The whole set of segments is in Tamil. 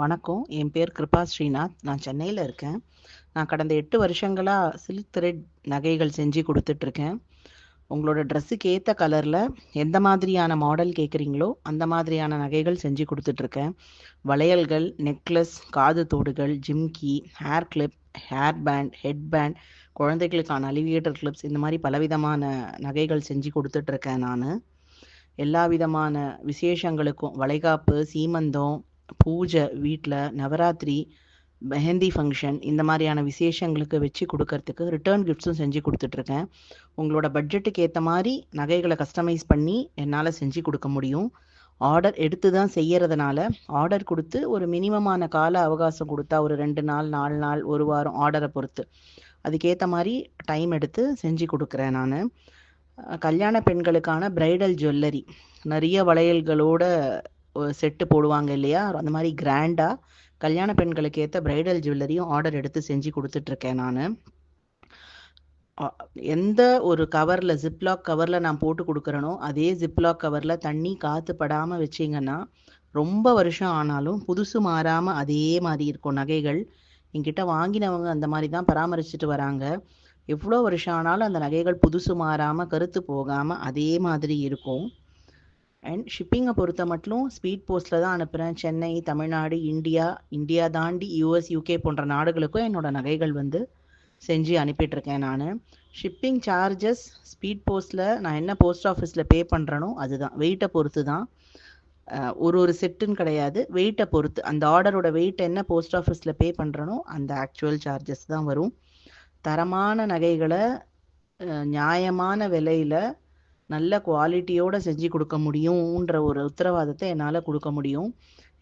வணக்கம். என் பேர் கிருபா ஸ்ரீநாத். நான் சென்னையில் இருக்கேன். நான் கடந்த எட்டு வருஷங்களாக சில்க் த்ரெட் நகைகள் செஞ்சு கொடுத்துட்ருக்கேன் உங்களோட ட்ரெஸ்ஸுக்கு ஏற்ற கலரில் எந்த மாதிரியான மாடல் கேட்குறீங்களோ அந்த மாதிரியான நகைகள் செஞ்சு கொடுத்துட்ருக்கேன் வளையல்கள் நெக்லஸ் காது தோடுகள் jhumki hair clip hair band head band குழந்தைகளுக்கான அலிவியேட்டர் கிளிப்ஸ் இந்த மாதிரி பலவிதமான நகைகள் செஞ்சு கொடுத்துட்ருக்கேன் நான். எல்லா விதமான விசேஷங்களுக்கும் வளைகாப்பு சீமந்தம் பூஜை வீட்டில் நவராத்திரி மெஹந்தி ஃபங்க்ஷன் இந்த மாதிரியான விசேஷங்களுக்கு வச்சு கொடுக்கறதுக்கு ரிட்டர்ன் கிஃப்ட்ஸும் செஞ்சு கொடுத்துட்ருக்கேன். உங்களோட பட்ஜெட்டுக்கு ஏற்ற மாதிரி நகைகளை கஸ்டமைஸ் பண்ணி என்னால் செஞ்சு கொடுக்க முடியும். ஆர்டர் எடுத்து தான் செய்யறதுனால ஆர்டர் கொடுத்து ஒரு மினிமமான கால அவகாசம் கொடுத்தா ஒரு ரெண்டு நாள் நாலு நாள் ஒரு வாரம் ஆர்டரை பொறுத்து. அதுக்கேற்ற மாதிரி டைம் எடுத்து செஞ்சு கொடுக்குறேன் நான். கல்யாண பெண்களுக்கான பிரைடல் ஜுவல்லரி நிறைய வளையல்களோட செட்டு போடுவாங்க இல்லையா? அந்த மாதிரி கிராண்டாக கல்யாண பெண்களுக்கு ஏற்ற பிரைடல் ஜுவல்லரியும் ஆர்டர் எடுத்து செஞ்சு கொடுத்துட்ருக்கேன் நான். எந்த ஒரு கவரில் ஜிப்லாக் கவரில் நான் போட்டு கொடுக்குறேனோ அதே ஜிப்லாக் கவரில் தண்ணி காற்று படாமல் வச்சிங்கன்னா ரொம்ப வருஷம் ஆனாலும் புதுசு மாறாமல் அதே மாதிரி இருக்கும். நகைகள் என்கிட்ட வாங்கினவங்க அந்த மாதிரி தான் பராமரிச்சுட்டு வராங்க. எவ்வளோ வருஷம் ஆனாலும் அந்த நகைகள் புதுசு மாறாமல் கருத்து போகாமல் அதே மாதிரி இருக்கும். அண்ட் ஷிப்பிங்கை பொறுத்த மட்டும் ஸ்பீட் போஸ்ட்டில் தான் அனுப்புகிறேன் சென்னை தமிழ்நாடு இந்தியா இந்தியா தாண்டி யூஎஸ் யூகே போன்ற நாடுகளுக்கும் என்னோடய நகைகள் வந்து செஞ்சு அனுப்பிட்டுருக்கேன் நான். ஷிப்பிங் சார்ஜஸ் ஸ்பீட் போஸ்ட்டில் நான் என்ன போஸ்ட் ஆஃபீஸில் பே பண்ணுறனோ அதுதான். வெயிட்டை பொறுத்து தான். ஒரு ஒரு செட்டுன்னு கிடையாது. வெயிட்டை பொறுத்து அந்த ஆர்டரோட வெயிட் என்ன போஸ்ட் ஆஃபீஸில் பே பண்ணுறனோ அந்த ஆக்சுவல் சார்ஜஸ் தான் வரும். தரமான நகைகளை நியாயமான விலையில் நல்ல குவாலிட்டியோடு செஞ்சு கொடுக்க முடியுன்ற ஒரு உத்தரவாதத்தை என்னால் கொடுக்க முடியும்.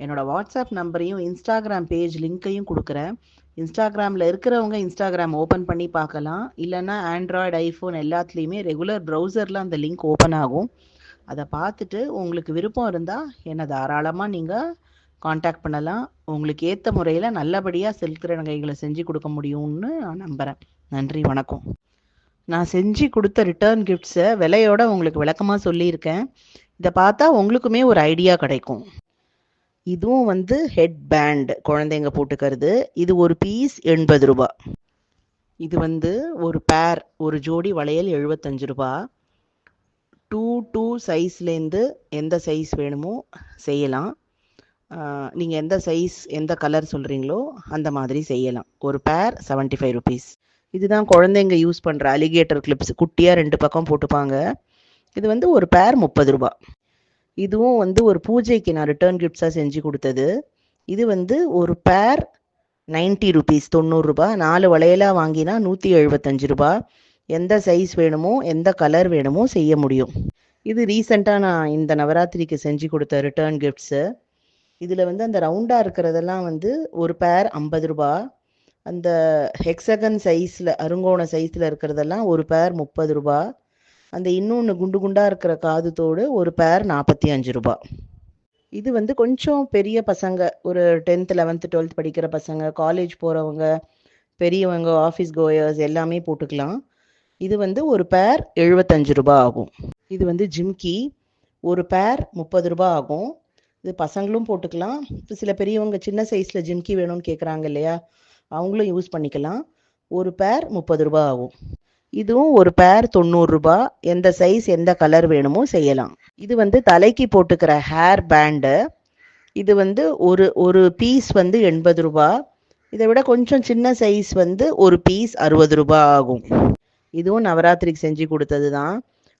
என்னோடய வாட்ஸ்அப் நம்பரையும் இன்ஸ்டாகிராம் பேஜ் லிங்க்கையும் கொடுக்குறேன். இன்ஸ்டாகிராமில் இருக்கிறவங்க இன்ஸ்டாகிராம் ஓப்பன் பண்ணி பார்க்கலாம். இல்லைன்னா ஆண்ட்ராய்டு ஐஃபோன் எல்லாத்துலேயுமே ரெகுலர் ப்ரௌசரில் அந்த லிங்க் ஓப்பன் ஆகும். அதை பார்த்துட்டு உங்களுக்கு விருப்பம் இருந்தால் என்னை தாராளமாக நீங்கள் காண்டாக்ட் பண்ணலாம். உங்களுக்கு ஏற்ற முறையில் நல்லபடியாக செலுத்துகிற நகைகளை செஞ்சு கொடுக்க முடியும்னு நான் நம்புகிறேன் நன்றி வணக்கம். நான் செஞ்சு கொடுத்த ரிட்டர்ன் கிஃப்ட்ஸை விலையோட உங்களுக்கு விளக்கமாக சொல்லியிருக்கேன். இதை பார்த்தா உங்களுக்குமே ஒரு ஐடியா கிடைக்கும். இதுவும் வந்து ஹெட் பேண்ட் குழந்தைங்க போட்டுக்கிறது. இது ஒரு பீஸ் எண்பது ரூபா. இது வந்து ஒரு பேர் ஒரு ஜோடி வளையல் எழுபத்தஞ்சு ரூபா. டூ டூ சைஸ்லேருந்து எந்த சைஸ் வேணுமோ செய்யலாம். நீங்கள் எந்த சைஸ் எந்த கலர் சொல்கிறீங்களோ அந்த மாதிரி செய்யலாம். ஒரு பேர் செவன்ட்டி ஃபைவ் ருபீஸ் இதுதான் குழந்தைங்க யூஸ் பண்ணுற அலிகேட்டர் கிளிப்ஸ் குட்டியாக ரெண்டு பக்கம் போட்டுப்பாங்க. இது வந்து ஒரு பேர் முப்பது ரூபா. இதுவும் வந்து ஒரு பூஜைக்கு நான் ரிட்டர்ன் கிஃப்ட்ஸாக செஞ்சு கொடுத்தது. இது வந்து ஒரு பேர் நைன்ட்டி ருபீஸ் தொண்ணூறுரூபா நாலு வளையலாக வாங்கினா நூற்றி எழுபத்தஞ்சு ரூபா. எந்த சைஸ் வேணுமோ எந்த கலர் வேணுமோ செய்ய முடியும். இது ரீசெண்டாக நான் இந்த நவராத்திரிக்கு செஞ்சு கொடுத்த ரிட்டர்ன் கிஃப்ட்ஸு இதில் வந்து அந்த ரவுண்டாக இருக்கிறதெல்லாம் வந்து ஒரு பேர் ஐம்பது ரூபா. அந்த ஹெக்ஸகன் சைஸில் அருங்கோண சைஸில் இருக்கிறதெல்லாம் ஒரு பேர் முப்பது ரூபா. அந்த இன்னொன்று குண்டு குண்டாக இருக்கிற காது தோடு ஒரு பேர் நாற்பத்தி அஞ்சு ரூபா. இது வந்து கொஞ்சம் பெரிய பசங்க ஒரு டென்த் லெவன்த்து டுவெல்த் படிக்கிற பசங்க காலேஜ் போகிறவங்க பெரியவங்க ஆஃபீஸ் கோயர்ஸ் எல்லாமே போட்டுக்கலாம். இது வந்து ஒரு பேர் எழுபத்தஞ்சு ரூபா ஆகும். இது வந்து ஜிம்கி ஒரு பேர் முப்பது ரூபா ஆகும். இது பசங்களும் போட்டுக்கலாம். சில பெரியவங்க சின்ன சைஸில் ஜிம்கி வேணும்னு கேட்குறாங்க இல்லையா? அவங்களும் யூஸ் பண்ணிக்கலாம். ஒரு பேர் முப்பது ரூபா ஆகும். இதுவும் ஒரு பேர் தொண்ணூறுரூபா எந்த சைஸ் எந்த கலர் வேணுமோ செய்யலாம். இது வந்து தலைக்கு போட்டுக்கிற ஹேர் பேண்டு இது வந்து ஒரு ஒரு பீஸ் வந்து எண்பது ரூபா. இதை விட கொஞ்சம் சின்ன சைஸ் வந்து ஒரு பீஸ் அறுபது ரூபா ஆகும். இதுவும் நவராத்திரிக்கு செஞ்சு கொடுத்தது தான்.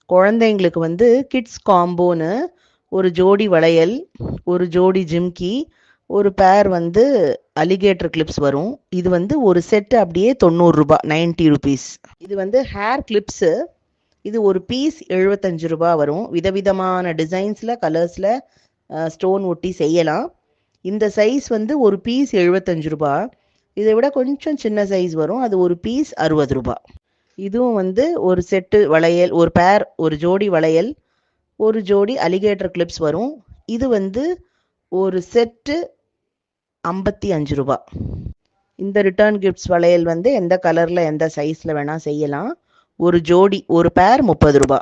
குழந்தைங்களுக்கு வந்து கிட்ஸ் காம்போன்னு ஒரு ஜோடி வளையல் ஒரு ஜோடி ஜிம்கி ஒரு பேர் வந்து அலிகேட்டர் கிளிப்ஸ் வரும். இது வந்து ஒரு செட்டு அப்படியே தொண்ணூறுரூபா நைன்ட்டி ருபீஸ் இது வந்து ஹேர் கிளிப்ஸு இது ஒரு பீஸ் எழுபத்தஞ்சு ரூபா வரும். விதவிதமான டிசைன்ஸில் கலர்ஸில் ஸ்டோன் ஒட்டி செய்யலாம். இந்த சைஸ் வந்து ஒரு பீஸ் எழுபத்தஞ்சு ரூபா. இதை விட கொஞ்சம் சின்ன சைஸ் வரும். அது ஒரு பீஸ் அறுபது ரூபா. இதுவும் வந்து ஒரு செட்டு வளையல் ஒரு பேர் ஒரு ஜோடி வளையல் ஒரு ஜோடி அலிகேட்டர் கிளிப்ஸ் வரும். இது வந்து ஒரு செட்டு ஐம்பத்தி அஞ்சு ரூபா. இந்த ரிட்டர்ன் கிஃப்ட்ஸ் வளையல் வந்து எந்த கலரில் எந்த சைஸில் வேணால் செய்யலாம். ஒரு ஜோடி ஒரு பேர் முப்பது ரூபா.